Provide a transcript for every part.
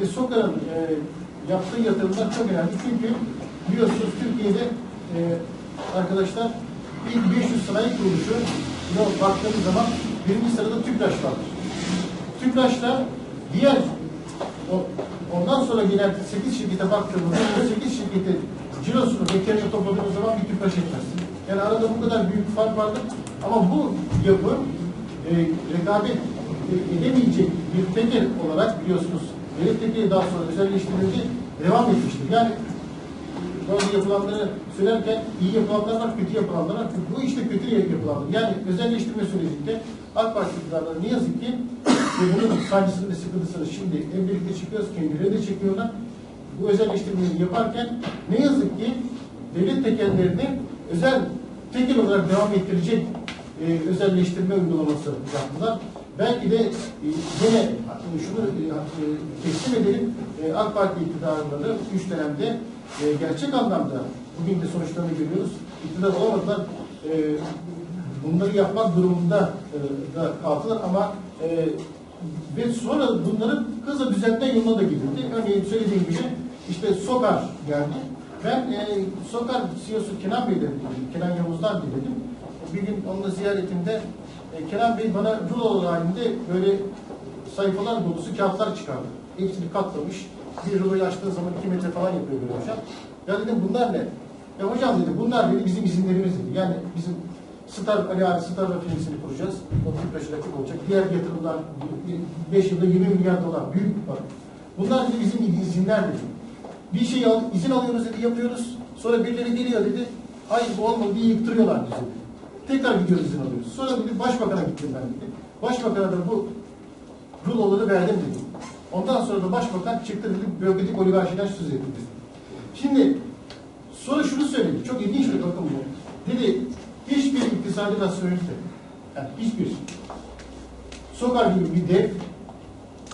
ve SOKA'nın e, yaptığı yatırımlar çok önemli. Çünkü biliyorsunuz Türkiye'de e, arkadaşlar ilk 500 sanayi kuruluşu baktığımız zaman birinci sırada TÜPRAŞ vardır. TÜPRAŞ'ta diğer o- ondan sonra gelen 8 şirkete baktığımızda bu 8 şirkete cirosunu ve karını topladığımız zaman bir TÜPRAŞ etmez. Yani arada bu kadar büyük bir fark vardır. Ama bu yapı e, rekabet e, edemeyecek bir tekel olarak biliyorsunuz tekeli daha sonra özelleştirildi, devam etmiştir. Yani bazı yapılanları söylerken iyi yapılanlar var, kötü yapılanlar var. Bu işte kötü yapılanlar. Yani özelleştirme sürecinde AK Parti ne yazık ki ve bunun sancısını ve sıkıntısını şimdi hep birlikte çıkıyoruz, kendileri de çekiyorlar. Bu özelleştirmeyi yaparken ne yazık ki devlet tekellerini özel tekel olarak devam ettirecek e, özelleştirme uygulaması yaptılar. Belki de e, yine e, şunu teslim edelim, e, AK Parti iktidarları üç dönemde e, gerçek anlamda bugün de sonuçlarını görüyoruz. İktidar olamadılar. Bunları yapmak durumunda da kaldılar ama e, ve sonra bunları hızla düzeltme yoluna da gidildi. Örneğin söylediğim gibi işte SOKAR geldi. Ben e, SOKAR CEO'su Kenan Bey'den. Kenan Yavuz'dan dinledim. Bir gün onunla ziyaretimde e, Kenan Bey bana rulo halinde böyle sayfalar dolusu kağıtlar çıkardı. Hepsini katlamış. Bir ruloyu açtığın zaman iki metre falan yapıyor böyle hocam. Ya dedim bunlar ne? Ya hocam dedi bunlar dedi bizim izinlerimiz dedi. Yani bizim Star Ali abi Star rafinesini kuracağız. O Tüpraş'a rakip olacak. Diğer yatırımlar 5 yılda 20 milyar dolar büyük bir para. Bunlar dedi bizim izinler dedi. Bir şey al, izin alıyoruz dedi yapıyoruz. Sonra birileri geliyor dedi. Hayır bu olmadı diye yıktırıyorlar bizi dedi. Tekrar gidiyoruz izin alıyoruz. Sonra dedi başbakana gittim ben dedi. Başbakana da bu ruloları verdim dedi. Ondan sonra da başbakan çıktı dedi bürokratik oligarşiden söz etti dedi. Şimdi sonra şunu söyledi. Çok ilginç bir bakın bu. Dedi hiçbir iktisadi rasyonelite yani hiçbir sokar gibi bir dev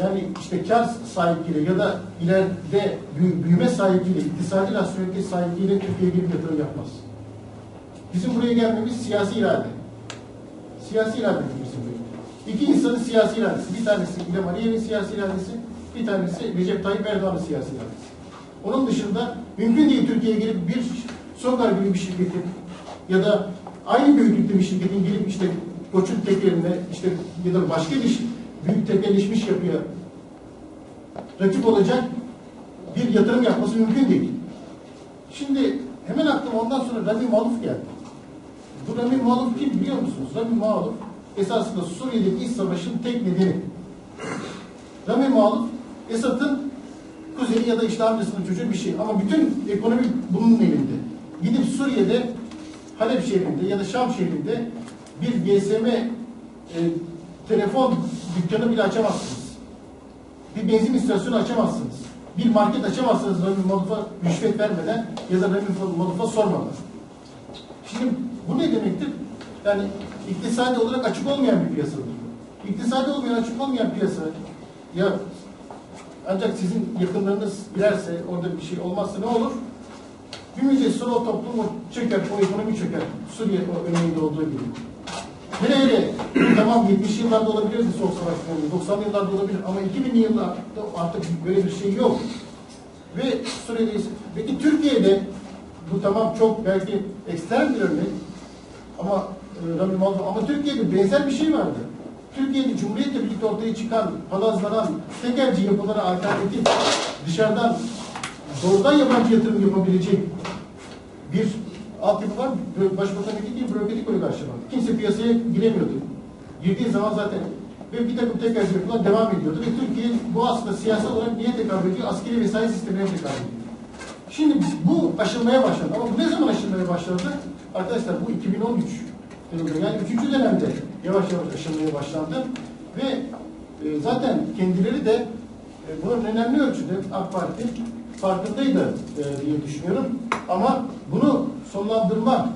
yani işte kar sahipliğiyle ya da ileride büyü- büyüme sahipliğiyle, iktisadi rasyonelite sahipliğiyle Türkiye'ye girip yatırım yapmaz. Bizim buraya gelmemiz siyasi irade. Siyasi irade bizim buraya. İki insanın siyasi iradesi. Bir tanesi İlham Aliyev'in siyasi iradesi, bir tanesi Recep Tayyip Erdoğan'ın siyasi iradesi. Onun dışında mümkün değil Türkiye'ye gelip bir Sokar gibi bir şirketin ya da aynı büyüklükte bir şirketin gelip işte koçun tekeline işte ya da başka bir büyük tekelleşmiş yapıya rakip olacak bir yatırım yapması mümkün değil. Şimdi hemen aklıma ondan sonra Rami Maluf geldi. Rami Maluf kim biliyor musunuz? Rami Maluf esasında Suriye'deki iç savaşın tek nedeni. Rami Maluf Esad'ın kuzeni ya da işte amcasının çocuğu bir şey. Ama bütün ekonomi bunun elinde. Gidip Suriye'de Halep şehrinde ya da Şam şehrinde bir GSM e, telefon dükkanı bile açamazsınız. Bir benzin istasyonu açamazsınız. Bir market açamazsınız Rami Maluf'a rüşvet vermeden ya da Rami Maluf'a sormadan. Şimdi bu ne demektir? Yani iktisadi olarak açık olmayan bir piyasadır. İktisadi olmayan, açık olmayan piyasa ya ancak sizin yakınlarınız girerse, orada bir şey olmazsa ne olur? Müddet sonra o toplum çöker, o ekonomi çöker. Suriye o örneğinde olduğu gibi. Hele hele tamam 70 yıllarda olabilir soğuk savaş dönemi, 90 yıllarda olabilir ama 2000'li yıllarda artık böyle bir şey yok. Ve Suriye'deyiz. Peki Türkiye'de bu tamam çok belki ekstrem bir örnek ama e, Malzo, ama Türkiye'de benzer bir şey vardı. Türkiye'de Cumhuriyet'le birlikte ortaya çıkan, palazlanan tekelci yapılara alternatif dışarıdan doğrudan yabancı yatırım yapabilecek bir altyapı var. Başbakan dediği gibi bürokratik oligarşi var. Kimse piyasaya giremiyordu. Girdiği zaman zaten ve bir takım tekelci yapılar devam ediyordu. Ve Türkiye bu aslında siyasal olarak niye tekabül ediyor? Askeri vesayet sistemine tekabül ediyor. Şimdi bu aşılmaya başladı. Ama bu ne zaman aşılmaya başladı? Arkadaşlar bu 2013 yılında yani 3. dönemde yavaş yavaş aşılmaya başlandı. Ve e, zaten kendileri de e, bunun önemli ölçüde AK Parti farkındaydı e, diye düşünüyorum. Ama bunu sonlandırma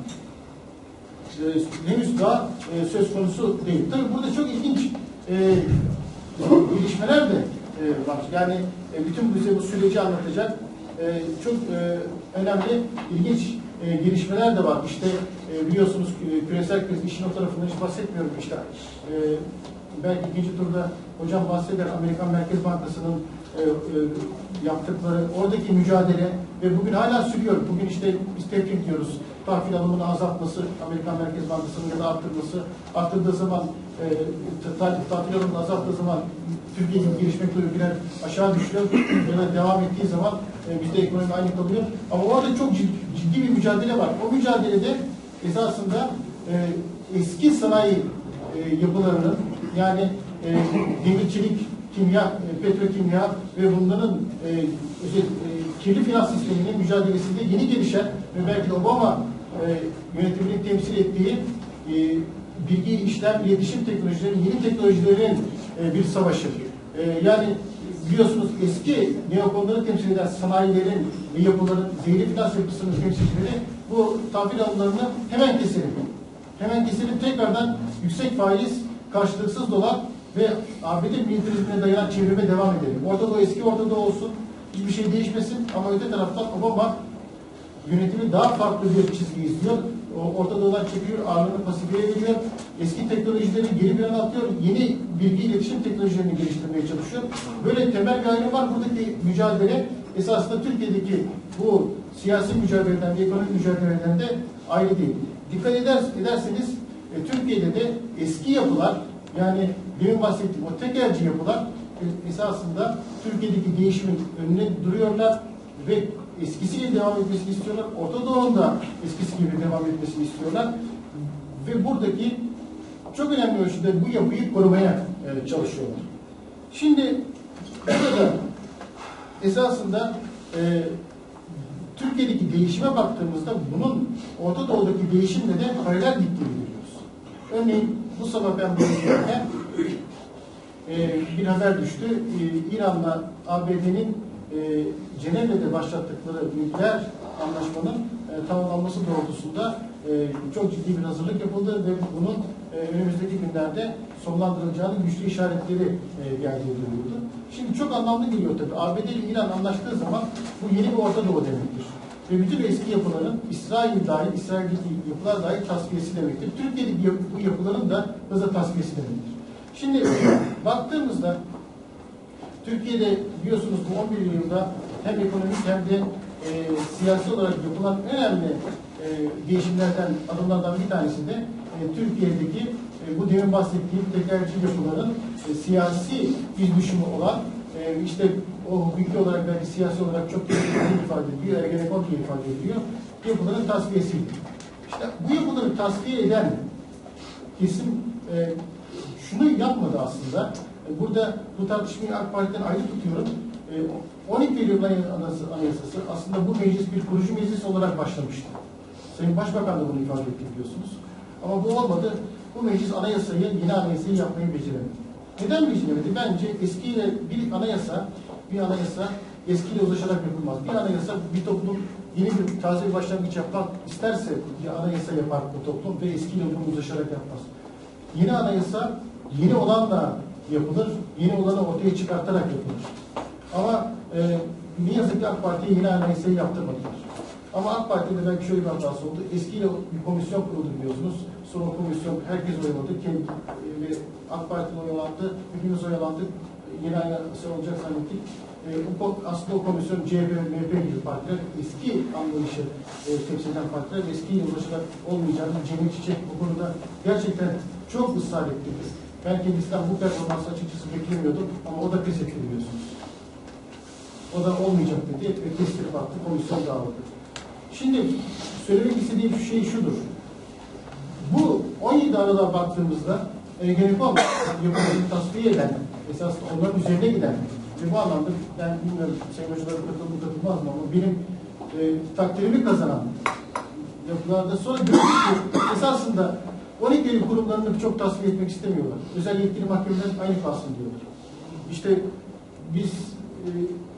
e, henüz daha e, söz konusu değil. Tabii burada çok ilginç e, gelişmeler de e, var. Yani e, bütün bize bu süreci anlatacak e, çok e, önemli, ilginç e, gelişmeler de var. İşte e, biliyorsunuz e, küresel kriz işin o tarafından hiç bahsetmiyorum. İşte e, belki ikinci turda hocam bahseder Amerikan Merkez Bankası'nın e, e, yaptıkları, oradaki mücadele ve bugün hala sürüyor. Bugün işte biz tepki diyoruz. Tahvil alımını azaltması, Amerikan Merkez Bankası'nın ya da arttırması, arttırdığı zaman e, ta- tahvil alımını azalttığı zaman Türkiye gibi gelişmekte aşağı düşüyor ya devam ettiği zaman e, bizde ekonomi aynı kalıyor. Ama orada çok ciddi, ciddi bir mücadele var. O mücadelede esasında e, eski sanayi e, yapılarının yani e, demirçilik, kimya, e, petrokimya ve bunların e, özel, e, kirli finans sisteminin mücadelesinde yeni gelişen ve belki de Obama e, yönetiminin temsil ettiği e, bilgi işlem, iletişim teknolojilerinin, yeni teknolojilerin e, bir savaşı. E, yani biliyorsunuz eski neokonları temsil eden sanayilerin yapıların zehirli finans yapısının temsilcileri bu tahvil alımlarını hemen keselim. Hemen keselim tekrardan yüksek faiz, karşılıksız dolar ve ABD militarizmine dayanan çevirime devam edelim. Orta Doğu eski Orta Doğu olsun, hiçbir şey değişmesin ama öte taraftan Obama yönetimi daha farklı bir çizgi izliyor. Orta Doğu'dan çekiyor, ağırlığını pasifiye veriyor. Eski teknolojileri geri plana atıyor. Yeni bilgi iletişim teknolojilerini geliştirmeye çalışıyor. Böyle temel bir ayrım var. Buradaki mücadele esasında Türkiye'deki bu siyasi mücadeleden ekonomik mücadeleden de ayrı değil. Dikkat eder, ederseniz e, Türkiye'de de eski yapılar yani demin bahsettiğim o tekelci yapılar e, esasında Türkiye'deki değişimin önüne duruyorlar ve eskisi gibi devam etmesini istiyorlar. Orta Doğu'nun da eskisi gibi devam etmesini istiyorlar. Ve buradaki çok önemli ölçüde bu yapıyı korumaya e, çalışıyorlar. Şimdi burada esasında e, Türkiye'deki değişime baktığımızda bunun Orta Doğu'daki değişimle de paralel gittiğini görüyoruz. Örneğin bu sabah ben bunu e, bir haber düştü. E, İran'la ABD'nin e, Cenevre'de başlattıkları nükleer anlaşmanın e, tamamlanması doğrultusunda e, çok ciddi bir hazırlık yapıldı ve bunun e, önümüzdeki günlerde sonlandırılacağının güçlü işaretleri e, geldiği duyuldu. Şimdi çok anlamlı geliyor tabii. ABD ile İran anlaştığı zaman bu yeni bir Orta Doğu demektir. Ve bütün eski yapıların İsrail dahil, İsrail'deki yapılar dahil tasfiyesi demektir. Türkiye'deki bu yapıların da hızla tasfiyesi demektir. Şimdi baktığımızda Türkiye'de biliyorsunuz bu 11 yılda hem ekonomik hem de e, siyasi olarak yapılan önemli e, değişimlerden, adımlardan bir tanesi de e, Türkiye'deki e, bu demin bahsettiğim tekerci yapıların e, siyasi iz düşümü olan e, işte o hukuki olarak belki siyasi olarak çok tehlikeli ifade ediyor, Ergenekon diye ifade ediliyor. Yapıların tasfiyesiydi. İşte bu yapıları tasfiye eden kesim e, şunu yapmadı aslında. E, burada bu tartışmayı AK Parti'den ayrı tutuyorum. E, 12 Eylül Anayasası, aslında bu meclis bir kurucu meclis olarak başlamıştı. Sayın Başbakan da bunu ifade etti biliyorsunuz. Ama bu olmadı. Bu meclis anayasayı, yeni anayasayı yapmayı beceremedi. Neden beceremedi? Bence eskiyle bir anayasa, bir anayasa eskiyle uzlaşarak yapılmaz. Bir anayasa bir toplum yeni bir taze bir başlangıç yapmak isterse bir anayasa yapar bu toplum ve eskiyle uzlaşarak yapmaz. Yeni anayasa yeni olanla yapılır, yeni olanı ortaya çıkartarak yapılır. Ama e, ne yazık ki AK Parti'ye yeni anayasayı yaptırmadılar. Ama AK Parti'de belki şöyle bir hatası oldu. Eskiyle bir komisyon kuruldu biliyorsunuz. Sonra komisyon herkes oyaladı. Kendi, e, AK Parti'nin oyalandı. Hepimiz oyalandık. Yeni anayasa olacak zannettik. E, bu, aslında o komisyon CHP MHP gibi partiler eski anlayışı e, temsil eden partiler eskiyle ulaşarak olmayacağını Cemil Çiçek bu konuda gerçekten çok ısrar etti. Ben kendisinden bu performans açıkçası beklemiyordum ama o da pes etti. O da olmayacak dedi ve kestirip attı, komisyon dağıldı. Şimdi söylemek istediğim şey şudur. Bu 17 Aralık'a baktığımızda Ergenekon yapılarını tasfiye eden, esas onların üzerine giden ve bu anlamda ben bilmiyorum Sayın Hocalar katılır mı katılmaz mı ama benim e, takdirimi kazanan yapılarda sonra görüyoruz ki esasında 12 Eylül kurumlarını çok tasfiye etmek istemiyorlar. Özel yetkili mahkemeler aynı kalsın diyorlar. İşte biz e,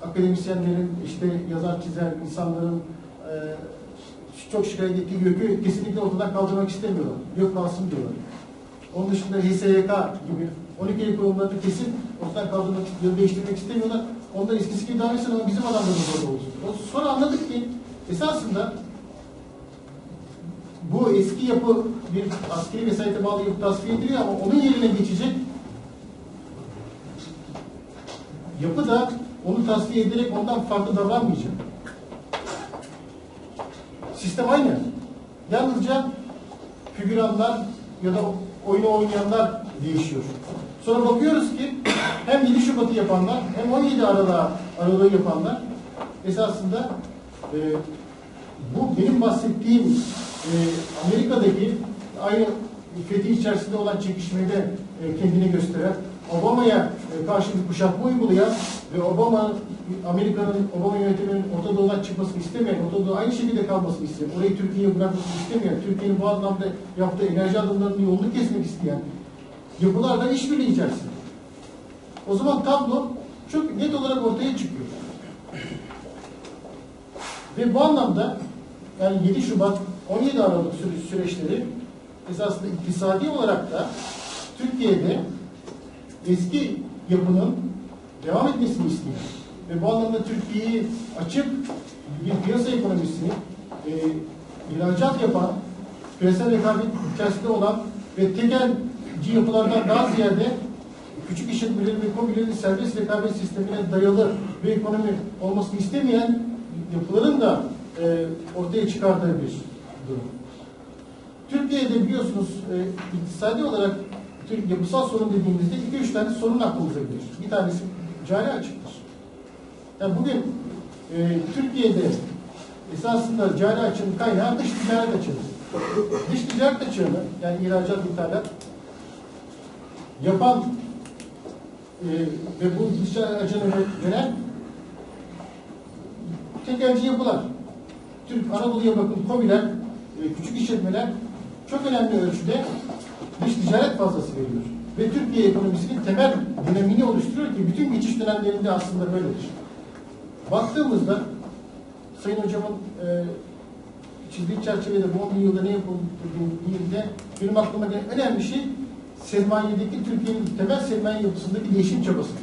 akademisyenlerin, işte yazar çizer insanların e, çok şikayet ettiği YÖK'ü kesinlikle ortadan kaldırmak istemiyorlar. YÖK kalsın diyorlar. Onun dışında HSYK gibi 12 Eylül kurumlarını kesin ortadan kaldırmak, ya değiştirmek istemiyorlar. Onlar eskisi gibi etsin ama bizim adamlarımız orada olsun. Sonra anladık ki esasında bu eski yapı bir askeri vesayete bağlı yapı tasfiye ediliyor ama onun yerine geçecek yapı da onu tasfiye ederek ondan farklı davranmayacak. Sistem aynı. Yalnızca figüranlar ya da oyunu oynayanlar değişiyor. Sonra bakıyoruz ki hem 7 Şubat'ı yapanlar hem 17 Aralık Aralık'ı yapanlar esasında e, bu benim bahsettiğim e, Amerika'daki aynı fethi içerisinde olan çekişmede e, kendini gösteren, Obama'ya e, karşı bir kuşatma uygulayan ve Obama Amerika'nın Obama yönetiminin Orta Doğu'dan çıkmasını istemeyen, Orta Doğu aynı şekilde kalmasını isteyen, orayı Türkiye'ye bırakmasını istemeyen, Türkiye'nin bu anlamda yaptığı enerji adımlarının yolunu kesmek isteyen yapılarla işbirliği içerisinde. O zaman tablo çok net olarak ortaya çıkıyor. Ve bu anlamda yani 7 Şubat 17 Aralık süre- süreçleri esasında iktisadi olarak da Türkiye'de eski yapının devam etmesini istiyor. Ve bu anlamda Türkiye'yi açık bir piyasa ekonomisini e, ihracat yapan, küresel rekabet içerisinde olan ve tekelci yapılardan daha ziyade küçük işletmelerin ve kobilerin serbest rekabet sistemine dayalı bir ekonomi olmasını istemeyen yapıların da e, ortaya çıkardığı bir durum. Türkiye'de biliyorsunuz e, iktisadi olarak Türk yapısal sorun dediğimizde iki üç tane sorun aklımıza gelir. Bir tanesi cari açıktır. Yani bugün e, Türkiye'de esasında cari açığın kaynağı dış ticaret açığı. Dış ticaret açığını yani ihracat, ithalat yapan e, ve bu dış açığını yönelen tekelci yapılar. Türk Anadolu'ya bakın KOBİ'ler, küçük işletmeler çok önemli ölçüde dış ticaret fazlası veriyor. Ve Türkiye ekonomisinin temel dinamini oluşturuyor ki bütün geçiş dönemlerinde aslında böyledir. Baktığımızda Sayın Hocamın e, çizdiği çerçevede bu 10 yılda ne yapıldığında benim aklıma gelen önemli şey sermayedeki Türkiye'nin temel sermaye yapısındaki değişim çabasıdır.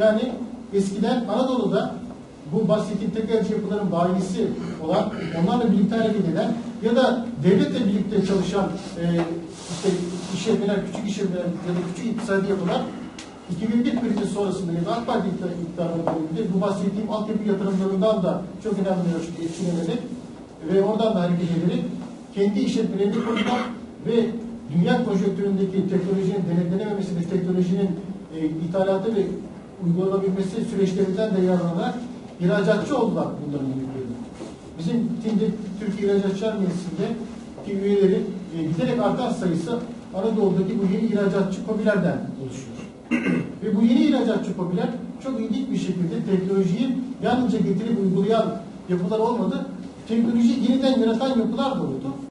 Yani eskiden Anadolu'da bu bahsettiğim tekelci yapıların bayisi olan, onlarla birlikte hareket eden ya da devletle birlikte çalışan e, işte işletmeler, küçük işletmeler ya da küçük iktisadi yapılar 2001 krizi sonrasında ya da AK Parti iktidar- iktidarının döneminde bu bahsettiğim altyapı yatırımlarından da çok önemli ölçüde etkilenerek ve oradan da hareket ederek kendi işletmelerini kurmak ve dünya konjonktüründeki teknolojinin denetlenememesi ve teknolojinin e, ithalatı ve uygulanabilmesi süreçlerinden de yararlanarak ihracatçı oldular bunların büyükleri. Bizim TİM'de Türkiye İhracatçılar Meclisi'nde ki üyeleri e, giderek artan sayısı Anadolu'daki bu yeni ihracatçı kobilerden oluşuyor. Ve bu yeni ihracatçı kobiler çok ilginç bir şekilde teknolojiyi yalnızca getirip uygulayan yapılar olmadı. Teknolojiyi yeniden yaratan yapılar da oldu.